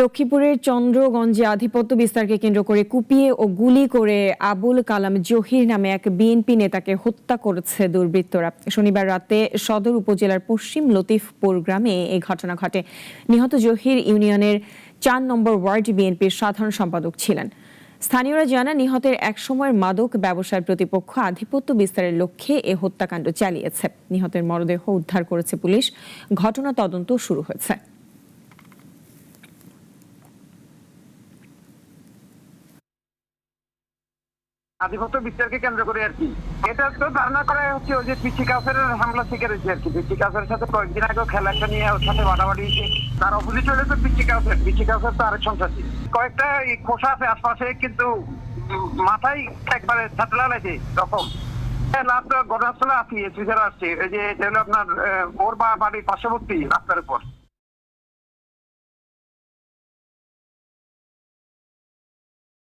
লক্ষ্মীপুরের চন্দ্রগঞ্জে আধিপত্য বিস্তারকে কেন্দ্র করে কুপিয়ে ও গুলি করে আবুল কালাম জহির নামে এক বিএনপি নেতাকে হত্যা করেছে দুর্বৃত্তরা। শনিবার রাতে সদর উপজেলার পশ্চিম লতিফপুর গ্রামে এই ঘটনা ঘটে। নিহত জহির ইউনিয়নের চার নম্বর ওয়ার্ড বিএনপির সাধারণ সম্পাদক ছিলেন। স্থানীয়রা জানান, নিহতের একসময়ের মাদক ব্যবসার প্রতিপক্ষ আধিপত্য বিস্তারের লক্ষ্যে এ হত্যাকাণ্ড চালিয়েছে। নিহতের মরদেহ উদ্ধার করেছে পুলিশ। ঘটনা তদন্ত শুরু হয়েছে। আধিপত্য বিস্তারকে কেন্দ্র করে আর কি। এটা তো ধারণা করা হচ্ছে ওই যে পিসি কাউসারের হামলা শিকার হয়েছে আর কি। পিসি কাউসারের সাথে কয়েকদিন আগেও খেলা একটা নিয়ে ওর সাথে বাড়াবাড়ি হয়েছে। তার অপোজিট হলে তো পিসি কাউসার। পিসি কাউসার তো আরেক সন্ত্রাসী। কয়েকটা খোসা আছে আশপাশে, কিন্তু মাথায় একবারে ছাতলা লাগে রকম। ঘটনাস্থলে আছি সুইজার আসছে। এই যে আপনার ওর বাড়ির পার্শ্ববর্তী রাস্তার উপর।